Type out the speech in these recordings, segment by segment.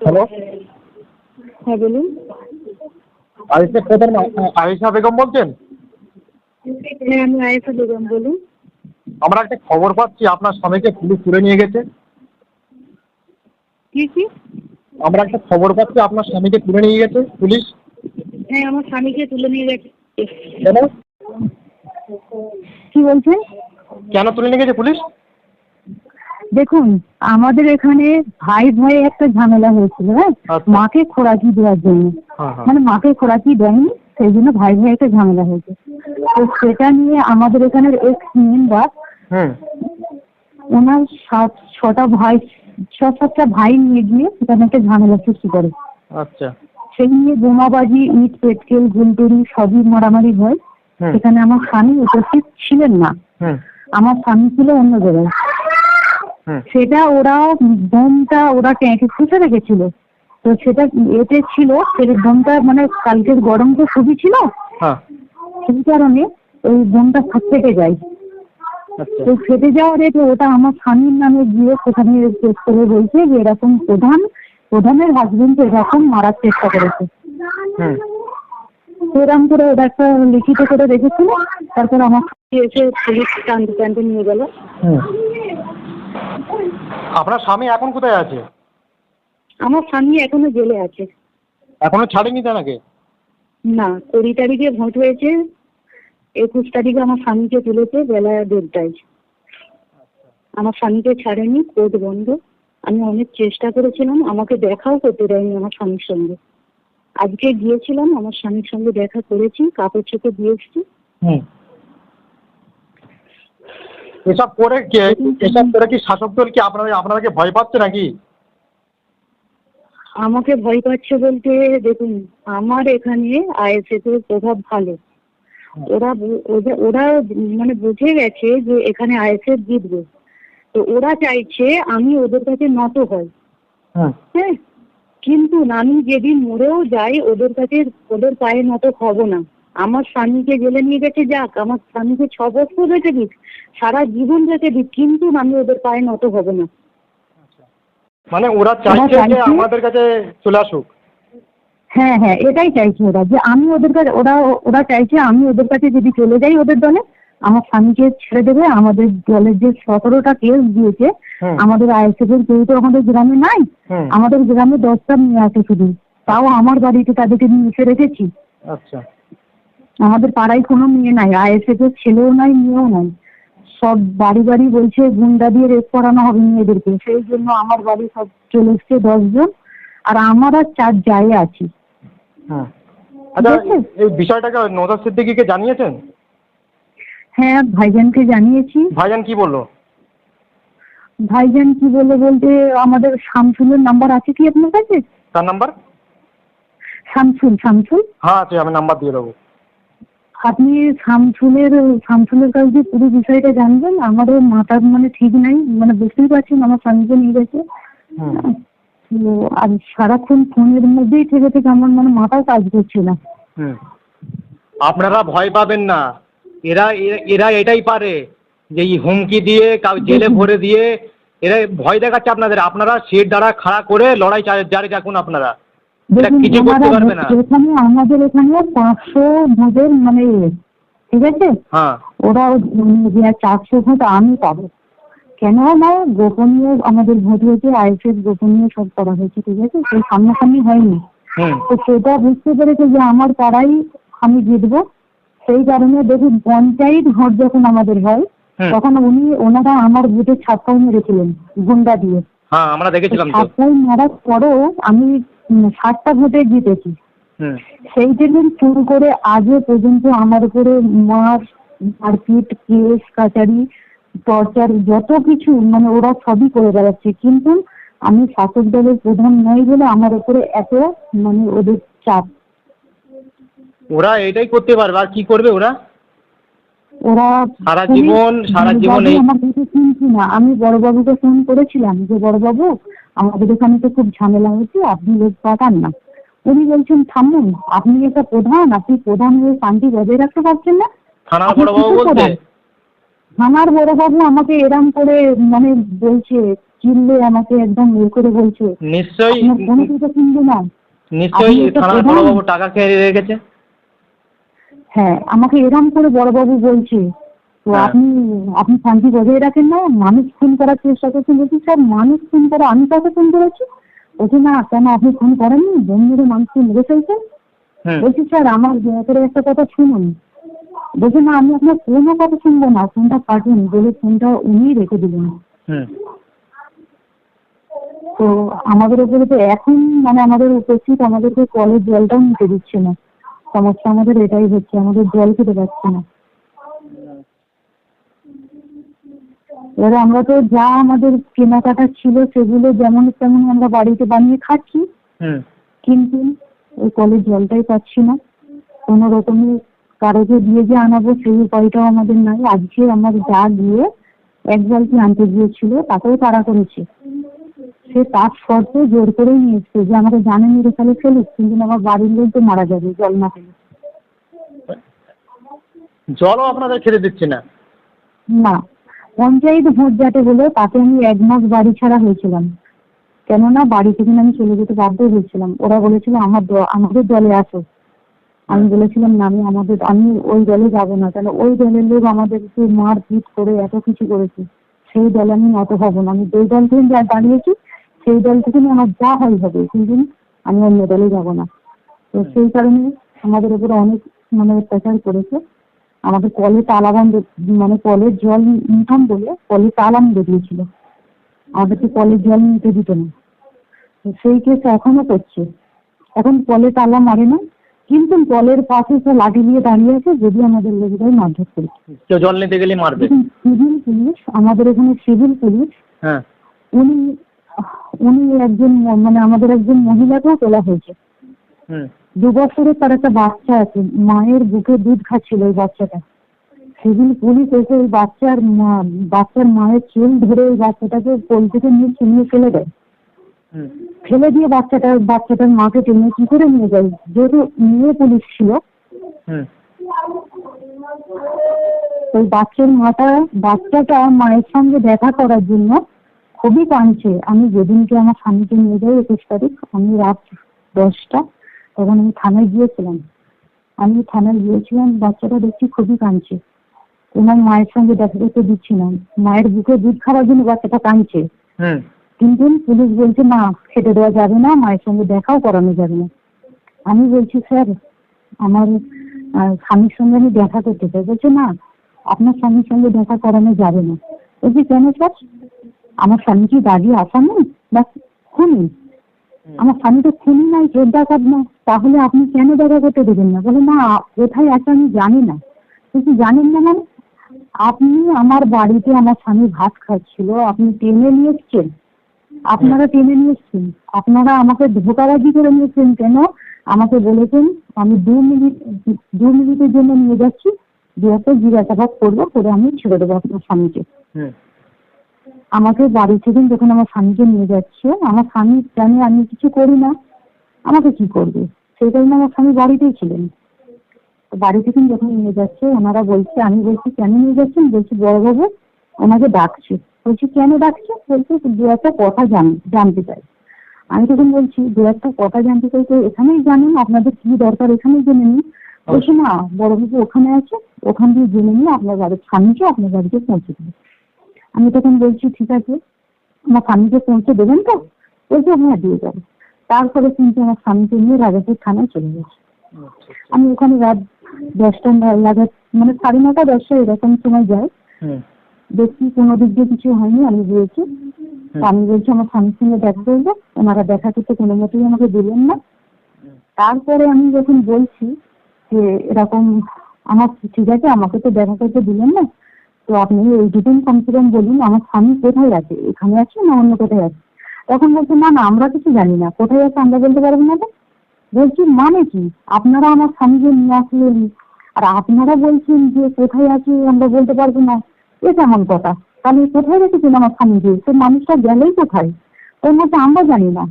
Hello হ্যাঁ বলুন। আয়েশা প্রধান আয়েশা বেগম বলছেন? হ্যাঁ আমি আয়েশা বেগম বলুন। আমরা একটা খবর পাচ্ছি আপনার স্বামীকে পুলিশ তুলে নিয়ে গেছে। কি কি? আমরা একটা খবর পাচ্ছি আপনার স্বামীকে তুলে নিয়ে গেছে পুলিশ। হ্যাঁ আমার স্বামীকে তুলে নিয়ে গেছে। কেন? কি বলছেন? কেন তুলে নিয়ে গেছে পুলিশ? দেখুন আমাদের এখানে ভাই ভাই একটা ঝামেলা হয়েছিল হ্যাঁ? আচ্ছা। মাকে খোরাকি দেওয়ার জন্য। হ্যাঁ হ্যাঁ। মানে মাকে খোরাকি দেয়নি সেই জন্য ভাই ভাই একটা ঝামেলা হয়েছে। তো সেটা নিয়ে আমাদের এখানের এক্স মেম্বার ওনার সাত ছটা ভাই ছ সাতটা ভাই নিয়ে গিয়ে সেখানে একটা ঝামেলা সৃষ্টি করে। আচ্ছা। সেই নিয়ে বোমাবাজি ইট পেটকেল গুলটুরি সবই মারামারি হয়। সেখানে আমার স্বামী উপস্থিত ছিলেন না। আমার স্বামী ছিল অন্য জায়গায়। সেটা ওরা বোমটা ওরা ট্যাঙ্কে খুঁজে রেখেছিল। তো সেটা এতে ছিল সেই বোমটা মানে কালকের গরম তো খুবই ছিল হ্যাঁ। সেই কারণে ওই বোমটা ফেটে যায়। আচ্ছা। তো ফেটে যাওয়ার এতে ওটা আমার স্বামীর নামে গিয়ে সেখানে কেস করে বলছে যে এরকম প্রধান প্রধানের হাজবেন্ড এরকম মারার চেষ্টা করেছে। হুম। সেরকম করে ওটা একটা লিখিত করে রেখেছিল। তারপর আমার এসে পুলিশ টানতে নিয়ে গেল। আপনার স্বামী এখন কোথায় আছে? আমার স্বামী এখনও জেলে আছে। এখনও ছাড়েনি তাকে না কুড়ি তারিখে ভোট হয়েছে। একুশ তারিখে আমার স্বামীকে তুলেছে বেলা দেড়টায়। আমার স্বামীকে ছাড়েনি কোর্ট বন্ধ। আমি অনেক চেষ্টা করেছিলাম আমাকে দেখাও করতে দেয়নি আমার স্বামীর সঙ্গে। আজকে গিয়েছিলাম আমার স্বামীর সঙ্গে দেখা করেছি কাপড় চোপড় দিয়ে এসছি। এসব করে কে? এসব করে কি শাসক দল কি আপনারা আপনাদেরকে ভয় পাচ্ছে নাকি? আমাকে ভয় পাচ্ছে বলতে দেখুন আমার এখানে আইএসএফ এর প্রভাব ভালো। ওরা ওরা মানে বুঝে গেছে যে এখানে আইএসএফ জিতবে। তো ওরা চাইছে আমি ওদের কাছে নত হই। হ্যাঁ কিন্তু আমি যেদিন মরেও যাই ওদের কাছে ওদের পায়ে নত হব না। আমার স্বামীকে জেলে নিয়ে গেছে যাক আমার স্বামীকে ছ বছর রেখে দিক সারা জীবন রেখে দিক কিন্তু আমি ওদের পায়ে নত হব না। মানে ওরা চাইছে যে আমাদের কাছে চলে আসুক। হ্যাঁ হ্যাঁ এটাই চাইছে ওরা যে আমি ওদের কাছে ওরা ওরা চাইছে আমি ওদের কাছে যদি চলে যাই ওদের দলে আমার স্বামীকে ছেড়ে দেবে। আমাদের দলের যে সতেরোটা কেস দিয়েছে আমাদের আইএসএফ এর কেউ তো আমাদের গ্রামে নাই। আমাদের গ্রামে দশটা মেয়ে আছে শুধু। তাও আমার বাড়িতে তাদেরকে নিয়ে এসে রেখেছি। আচ্ছা। আমাদের পাড়ায় কোনো মেয়ে নাই আইএসএফ এর ছেলেও নাই মেয়েও নাই। সব বাড়ি বাড়ি বলছে গুন্ডা দিয়ে রেপ করানো হবে মেয়েদেরকে। সেই জন্য আমার বাড়ি সব চলে এসছে দশজন আর আমার আর চার জায়গা আছি। হুম আচ্ছা? এই বিষয়টাকে নজর সিদ্দিকিকে জানিয়েছেন? হ্যাঁ ভাইজানকে জানিয়েছি। ভাইজান কি বলল? ভাইজান কি বলে বলতে আমাদের শামসুলের নাম্বার আছে কি আপনার কাছে? তার নাম্বার? শামসুল শামসুল। হ্যাঁ আছে আমি নাম্বার দিয়ে দেবো। আপনি শামসুলের শামসুলের কাছে দিয়ে পুরো বিষয়টা জানবেন। আমারও মাথার মানে ঠিক নাই মানে বুঝতেই পারছেন আমার স্বামীকে নিয়ে গেছে তো আর সারাক্ষণ ফোনের মধ্যেই থেকে থেকে আমার মানে মাথাও কাজ করছে না। আপনারা ভয় পাবেন না। এরা এরা এটাই পারে যে এই হুমকি দিয়ে কাউ জেলে ভরে দিয়ে এরা ভয় দেখাচ্ছে আপনাদের। আপনারা সেট দ্বারা খাড়া করে লড়াই জারি রাখুন আপনারা। কিছু করতে পারবে না। এখানে আমাদের এখানে পাঁচশো ভোটের মানে ঠিক আছে? হ্যাঁ। ওরা চারশো ভোট আমি পাবো। কেন না গোপনীয় আমাদের ভোট হয়েছে আইএসএফ গোপনীয় সব করা হয়েছে ঠিক আছে? সেই সামনাসামনি হয়নি। তো সেটা বুঝতে পেরেছে যে আমার পাড়াই আমি জিতবো। সেই কারণে দেখুন পঞ্চায়েত ভোট যখন আমাদের হয় তখন উনি ওনারা আমার ভোটে ছাপ্পাই মেরেছিলেন গুন্ডা দিয়ে। হ্যাঁ ছাপ্পাই মারার পরেও আমি ষাটটা ভোটে জিতেছি। সেই থেকে শুরু করে আজও পর্যন্ত আমার উপরে মার মারপিট কেস কাচারি টর্চার যত কিছু মানে ওরা সবই করে বেড়াচ্ছে। কিন্তু আমি শাসক দলের প্রধান নই বলে আমার উপরে এত মানে ওদের চাপ। ওরা এটাই করতে পারবে আর কি করবে ওরা? ওরা সারা জীবন সারা জীবন আমার কাছে শুনছি না আমি বড়বাবুকে ফোন করেছিলাম যে বড়বাবু আমাদের এখানে তো খুব ঝামেলা হয়েছে আপনি লোক পাঠান না। উনি বলছেন থামুন আপনি একটা প্রধান? আপনি প্রধান হয়ে শান্তি বজায় রাখতে পারছেন না? থানার বড় বড়বাবু আমাকে এরম করে মানে বলছে চিল্লে আমাকে একদম ইয়ে করে বলছে। নিশ্চয়ই আপনার কোনো কিছু কিনবে না নিশ্চয়ই থানার প্রধান- বড়বাবু টাকা খেয়ে রেখেছে? হ্যাঁ আমাকে এরম করে বড় বাবু বলছে তো হ্যাঁ। আপনি আপনি শান্তি বজায় রাখেন না মানুষ খুন করার চেষ্টা করছেন বলছি স্যার মানুষ খুন করা আমি কাকে খুন করেছি? বলছি না কেন আপনি খুন করেননি? বন্ধুরে মানুষকে মেরে ফেলছেন বলছি স্যার আমার করে একটা কথা শুনুন। বলছি না আমি আপনার কোনো কথা শুনব না ফোনটা কাটুন বলে ফোনটা উনিই রেখে দিলেন। তো আমাদের উপরে তো এখন মানে আমাদের উপস্থিত আমাদেরকে কলের জলটাও নিতে দিচ্ছে না। সমস্যা আমাদের এটাই হচ্ছে আমাদের জল খেতে পাচ্ছে না। এবারে আমরা তো যা আমাদের কেনাকাটা ছিল সেগুলো যেমন তেমন আমরা বাড়িতে বানিয়ে খাচ্ছি। হুম। কিন্তু ওই কলের জলটাই পাচ্ছি না। কোনো রকমের কারোকে দিয়ে যে আনাবো সেই উপায়টাও আমাদের নাই। আজকে আমার যা গিয়ে এক বালতি আনতে গিয়েছিল তাকেও তাড়া করেছে। সে তার শর্তে জোর করেই নিয়ে এসছে যে আমাকে জানে মেরে ফেলে ফেলুক কিন্তু আমার বাড়ির লোক তো মারা যাবে জল না পেলে জলও আপনাদের খেতে দিচ্ছে না? না। পঞ্চায়েত ভোট যাতে হলো তাতে আমি এক মাস বাড়ি ছাড়া হয়েছিলাম। কেননা বাড়ি থেকে আমি চলে যেতে বাধ্য হয়েছিলাম। ওরা বলেছিল, আমার আমাদের দলে আসো। আমি বলেছিলাম, না, আমি আমাদের আমি ওই দলে যাব না। কেন, ওই দলের লোক আমাদেরকে মার পিট করে এত কিছু করেছে। সেই দলে আমি অত হব না। আমি যেই দল থেকে যা দাঁড়িয়েছি, সেই দল থেকে আমার যা হয় হবে। কিন্তু আমি অন্য দলে যাব না। তো সেই কারণে আমাদের উপরে অনেক মানে অত্যাচার করেছে। আমাকে কলে তালা বন্ধ মানে কলের জল নিতাম বলে কলে তালা মেরে দিয়েছিল। আমাদেরকে কলের জল নিতে দিত না। সেই কেস এখনও করছে। এখন কলে তালা মারে না কিন্তু কলের পাশে সে লাঠি দিয়ে দাঁড়িয়ে আছে যদি আমাদের লোকদের মারধর করে। কেউ জল নিতে গেলে মারবে? সিভিল পুলিশ আমাদের এখানে সিভিল পুলিশ হ্যাঁ। উনি উনি একজন মানে আমাদের একজন মহিলাকেও তোলা হয়েছে। হুম। দু বছরের তার একটা বাচ্চা আছে মায়ের বুকে দুধ খাচ্ছিল ওই বাচ্চাটা। সিভিল পুলিশ এসে ওই বাচ্চার বাচ্চার মায়ের চুল ধরে ওই বাচ্চাটাকে কোল থেকে নিয়ে চিনিয়ে ফেলে দেয়। ফেলে দিয়ে বাচ্চাটা বাচ্চাটার মাকে টেনে কি করে নিয়ে যায়। যেহেতু মেয়ে পুলিশ ছিল ওই বাচ্চার মাটা বাচ্চাটা মায়ের সঙ্গে দেখা করার জন্য খুবই কাঁদছে। আমি যেদিনকে আমার স্বামীকে নিয়ে যাই একুশ তারিখ আমি রাত দশটা তখন আমি থানায় গিয়েছিলাম। আমি থানায় গিয়েছিলাম বাচ্চাটা দেখছি খুবই কাঁদছে। ওনার মায়ের সঙ্গে দেখা করতে দিচ্ছি না। মায়ের বুকে দুধ খাওয়ার জন্য বাচ্চাটা কাঁদছে। কিন্তু পুলিশ বলছে না খেতে দেওয়া যাবে না মায়ের সঙ্গে দেখাও করানো যাবে না। আমি বলছি স্যার আমার স্বামীর সঙ্গে আমি দেখা করতে চাই। বলছে না আপনার স্বামীর সঙ্গে দেখা করানো যাবে না। বলছি কেন স্যার? আমার স্বামী কি দাঁড়িয়ে আসামি বা খুনি আমার স্বামী তো খুনি নাই ডাকাত না তাহলে আপনি কেন দেখা করতে দেবেন না? বলে না কোথায় আছে আমি জানি না। বলছি জানেন না মানে আপনি আমার বাড়িতে আমার স্বামী ভাত খাচ্ছিল আপনি টেনে নিয়ে এসছেন। আপনারা টেনে নিয়ে এসছেন। আপনারা আমাকে ধোকাবাজি করে নিয়েছেন কেন? আমাকে বলেছেন আমি দু মিনিট দু মিনিটের জন্য নিয়ে যাচ্ছি দু একটা জিজ্ঞাসাবাদ করব করে আমি ছেড়ে দেবো আপনার স্বামীকে। আমাকে বাড়ি থেকে যখন আমার স্বামীকে নিয়ে যাচ্ছে আমার স্বামী জানে আমি কিছু করি না, আমাকে কি করবে? সেই কারণে আমার স্বামী বাড়িতেই ছিলেন। বাড়ি থেকে যখন নিয়ে যাচ্ছে, ওনারা বলছে, আমি বলছি, কেন নিয়ে যাচ্ছেন? বলছি, বড়বাবু, ওনাকে ডাকছে। বলছি, কেন ডাকছে বলছে, দু একটা কথা জান, জানতে চাই। আমি তখন বলছি, দু একটা কথা জানতে চাই তো এখানেই জানেন, আপনাদের কি দরকার এখানেই জেনে নিন। বলছে, না, বড়বাবু ওখানে আছে, ওখান দিয়ে জেনে নিয়ে আপনার বাড়ির স্বামীকে আপনার বাড়িতে পৌঁছে দেবে। আমি তখন বলছি ঠিক আছে আমার স্বামীকে পৌঁছে দেবেন তো? বলছে হ্যাঁ দিয়ে যাব। তারপরে কিন্তু আমার স্বামীকে নিয়ে রাজাপুর থানায় চলে গেছে। আমি ওখানে রাত দশটা নাগাদ মানে সাড়ে নটা দশটা এরকম সময় যাই। হুম। দেখছি কোনো দিক দিয়ে কিছু হয়নি আমি গিয়েছি আমি বলছি আমার স্বামীর সঙ্গে দেখা করব। ওনারা দেখা করতে কোনো মতেই আমাকে দিলেন না। তারপরে আমি যখন বলছি যে এরকম আমার ঠিক আছে আমাকে তো দেখা করতে দিলেন না। তো আপনি এইটুকুন কমসে কম বলুন, আমার স্বামী কোথায় আছে? এখানে আছে না অন্য কোথায় আছে? তখন বলছে, না না, আমরা কিছু জানি না। কোথায় আছে আমরা বলতে পারব না বলছি মানে কি? আপনারা আমার স্বামীকে নিয়ে আসলেন। আর আপনারা বলছেন যে কোথায় আছে আমরা বলতে পারব না। এ কেমন কথা? তাহলে কোথায় রেখেছেন আমার স্বামীকে? সে মানুষটা গেলেই কোথায়? ওর মধ্যে আমরা জানি না।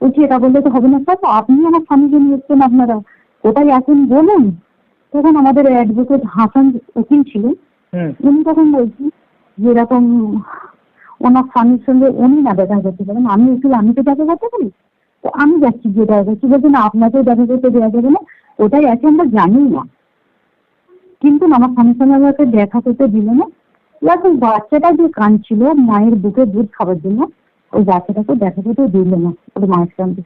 বলছি, এটা বললে তো হবে না স্যার। আপনি আমার স্বামীকে নিয়ে এসছেন আপনারা। কোথায় আছেন বলুন? তখন আমাদের অ্যাডভোকেট হাসান উকিল ছিলেন। উনি তখন বলছি যে এরকম ওনার স্বামীর সঙ্গে উনি না দেখা করতে পারেন। আমি একটু আমি তো দেখা করতে পারি। তো আমি যাচ্ছি গিয়ে দেখা করছি বলছি, না, আপনাকেও দেখা করতে দেওয়া যাবে না। ওটাই আছে আমরা জানি না। কিন্তু আমার স্বামীর সঙ্গে আমাকে দেখা করতে দিল না। প্লাস ওই বাচ্চাটা যে কাঁদছিল, মায়ের বুকে দুধ খাওয়ার জন্য, ওই বাচ্চাটাকে দেখা করতে দিল না। ওর মায়ের সঙ্গে।